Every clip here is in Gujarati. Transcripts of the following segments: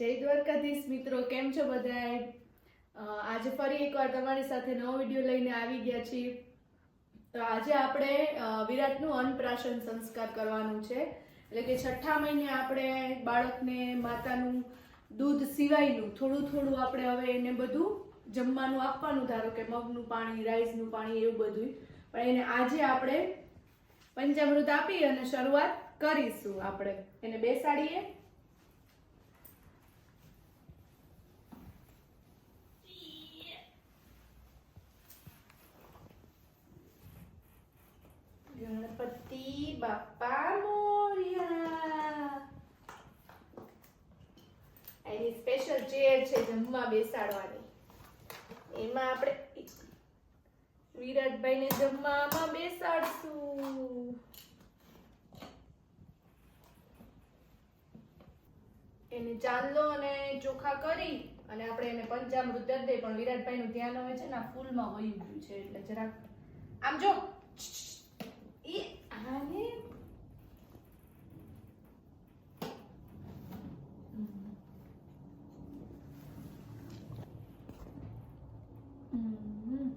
જય દ્વારકાધીશ મિત્રો, કેમ છો બધાય? આજે ફરી એકવાર તમારી સાથે નવો વીડિયો લઈને આવી ગયા છીએ. તો આજે આપણે વિરાટનું અન્નપ્રાશન સંસ્કાર કરવાનું છે. એટલે કે છઠ્ઠા મહિને આપણે બાળકને માતાનું દૂધ સિવાયનું થોડું થોડું આપણે હવે એને બધું જમવાનું આપવાનું, ધારો કે મગનું પાણી, રાઈસનું પાણી, એવું બધું પણ એને આજે આપણે પંચામૃત આપી અને શરૂઆત કરીશું આપણે. એને બેસાડીએ. ગણપતિ બાપા મોર્યા એની સ્પેશિયલ ચેર છે જમવા બેસાડવાની એમાં આપણે વિરાટભાઈને જમવામાં બેસાડશું એને ચાંદલો અને ચોખા કરી અને આપણે એને પંચામૃત દઈએ પણ વિરાટભાઈનું ધ્યાન હવે છે ને ફૂલ વયું ગયું છે એટલે જરાક આમ જો. એ આને હમ. હમ.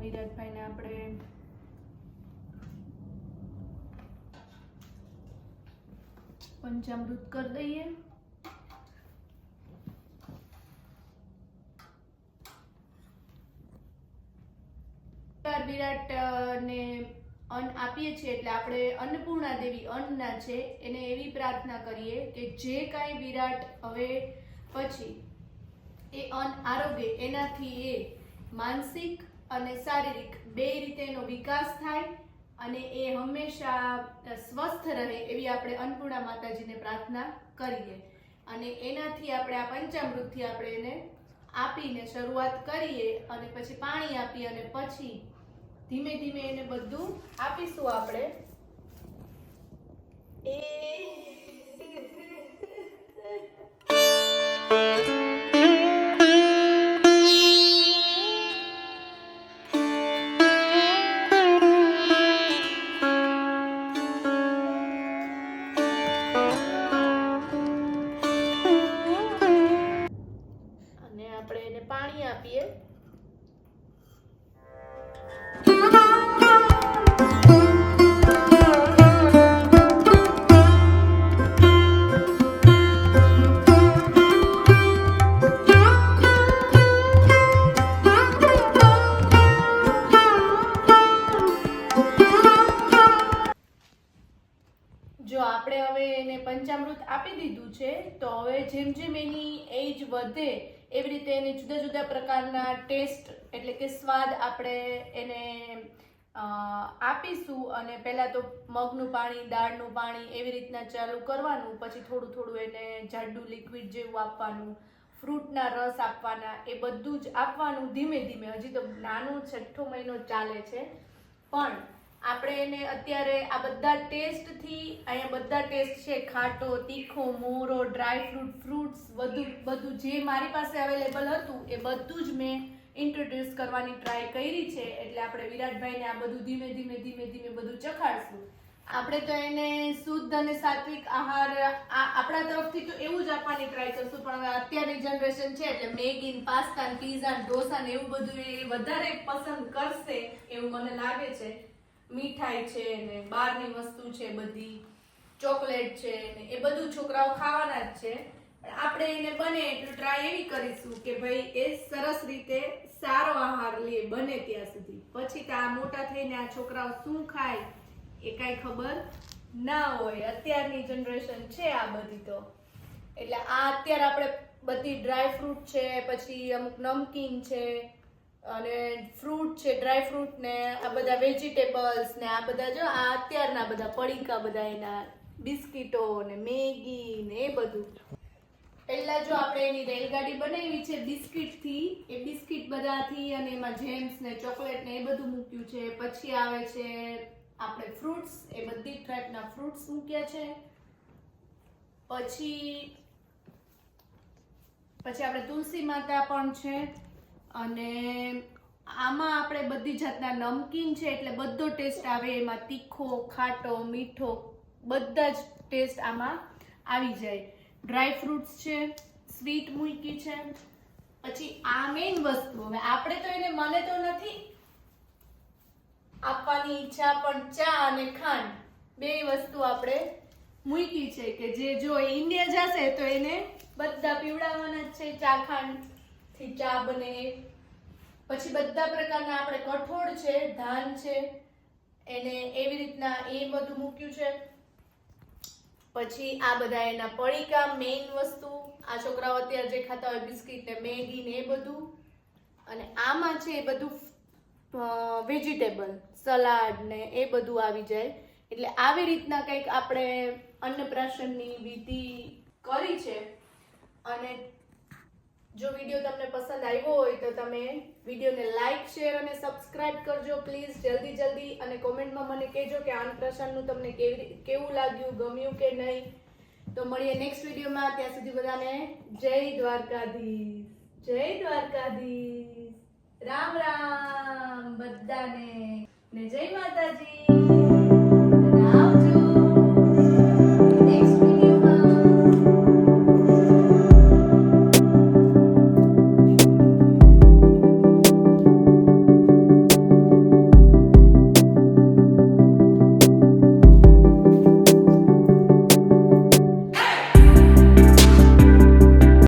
વિરાટભાઈને આપણે પંચામૃત કરી દઈએ. વિરાટ ને અન્ન આપીએ છીએ એટલે આપણે અન્નપૂર્ણા દેવી અન્નના છે એને એવી પ્રાર્થના કરીએ કે જે કાંઈ વિરાટ હવે પછી એ અન્ન આરોગ્ય એનાથી એ માનસિક અને શારીરિક બે રીતે એનો વિકાસ થાય અને એ હંમેશા સ્વસ્થ રહે એવી આપણે અન્નપૂર્ણા માતાજીને પ્રાર્થના કરીએ. અને એનાથી આપણે આ પંચામૃતથી આપણે એને આપીને શરૂઆત કરીએ અને પછી પાણી આપી અને પછી ધીમે ધીમે એને બધું આપીશું આપણે. એ અને જો આપણે હવે એને પંચામૃત આપી દીધું છે, તો હવે જેમ જેમ એની એજ વધે, એવી રીતે એને જુદા જુદા પ્રકારના ટેસ્ટ એટલે કે સ્વાદ આપણે એને આપીશું અને પહેલાં તો મગનું પાણી, દાળનું પાણી એવી રીતના ચાલુ કરવાનું, પછી થોડું થોડું એને જાડું લિક્વિડ જેવું આપવાનું, ફ્રૂટના રસ આપવાના, એ બધું જ આપવાનું ધીમે ધીમે. હજી તો નાનું છઠ્ઠો મહિનો ચાલે છે. પણ આપણે એને અત્યારે આ બધા ટેસ્ટથી અહીંયા બધા ટેસ્ટ છે, ખાટો, તીખો, મોરો, ડ્રાય ફ્રૂટ, ફ્રૂટ્સ, બધું બધું જે મારી પાસે અવેલેબલ હતું, એ બધું જ મેં ઇન્ટ્રોડ્યુસ કરવાની ટ્રાય કરી છે. એટલે આપણે વિરાટભાઈને આ બધું ધીમે ધીમે ધીમે ધીમે બધું ચખાડશું. આપણે તો એને શુદ્ધ અને સાત્વિક આહાર આપણા તરફથી તો એવું જ આપવાની ટ્રાય કરશું, પણ હવે અત્યારની જનરેશન છે, એટલે મેગી ને પાસ્તા પીઝા ઢોસા ને એવું બધું એ વધારે પસંદ કરશે એવું મને લાગે છે. મીઠાઈ છે ને બહારની વસ્તુ છે બધી, ચોકલેટ છે ને એ બધું છોકરાઓ ખાવાના જ છે. પણ આપણે એને બને એટલું ટ્રાય એવી કરીશું કે ભાઈ એ સરસ રીતે સારો આહાર લે, બને ત્યાં સુધી. પછી તો આ મોટા થઈને આ છોકરાઓ શું ખાય એ કાંઈ ખબર ના હોય. અત્યારની જનરેશન છે આ બધી તો. એટલે આ અત્યારે આપણે બધી ડ્રાય ફ્રૂટ છે, પછી અમુક નમકીન છે અને ફ્રૂટ છે ડ્રાય ફ્રૂટ ને, આ બધા વેજીટેબલ્સ ને, આ બધા જો, આ અત્યારના બધા પડીકા બધા એના, બિસ્કીટો ને, મેગી ને, એ બધું. પહેલા જો આપણે એની રેલગાડી બનાવી છે, બિસ્કિટથી, એ બિસ્કિટ બધાથી અને એમાં જેમ્સ ને, ચોકલેટ ને, એ બધું મૂક્યું છે. પછી આવે છે આપણે ફ્રૂટ્સ એ બધી ટાઈપના ફ્રૂટ્સ મૂક્યા છે. પછી પછી આપણે તુલસી માતા પણ છે. અને આમાં આપણે બધી જાતના નમકીન છે એટલે બધો ટેસ્ટ આવે. એમાં તીખો, ખાટો, મીઠો, બધા જ ટેસ્ટ આમાં આવી જાય. ડ્રાય ફ્રૂટ્સ છે સ્વીટ મૂકી છે. પછી આ મેઇન વસ્તુ, હવે આપણે તો એને મને તો નથી આપવાની ઈચ્છા, પણ ચા અને ખાંડ બે વસ્તુ આપણે મૂકી છે કે જે જો ઇન્ડિયા જશે તો એને બધા પીવડાવવાના જ છે ચા, ખાંડ. થી ચા બને. પછી બધા પ્રકારના આપણે કઠોળ છે, ધાન છે, એને એવી રીતના એ બધું મૂક્યું છે. પછી આ બધા એના પડીકા મેઇન વસ્તુ. આ છોકરાઓ અત્યારે જે ખાતા હોય બિસ્કિટ ને મેગી ને એ બધું. અને આમાં છે એ બધું વેજીટેબલ સલાડ ને એ બધું આવી જાય. એટલે આવી રીતના કંઈક આપણે અન્નપ્રાશનની વિધિ કરી છે. અને જો વીડિયો તમને પસંદ આવ્યો હોય તો તમે વિડીયોને લાઈક શેર અને સબસ્ક્રાઇબ કરજો. પ્લીઝ જલ્દી જલ્દી અને કોમેન્ટમાં મને કહેજો કે અન્નપ્રાશનનું તમને કેવી કેવું લાગ્યું, ગમ્યું કે નહીં. તો મળીએ નેક્સ્ટ વિડીયોમાં. ત્યાં સુધી બધાને જય દ્વારકાધીશ. જય દ્વારકાધીશ. રામ રામ બધાને. ને જય માતાજી.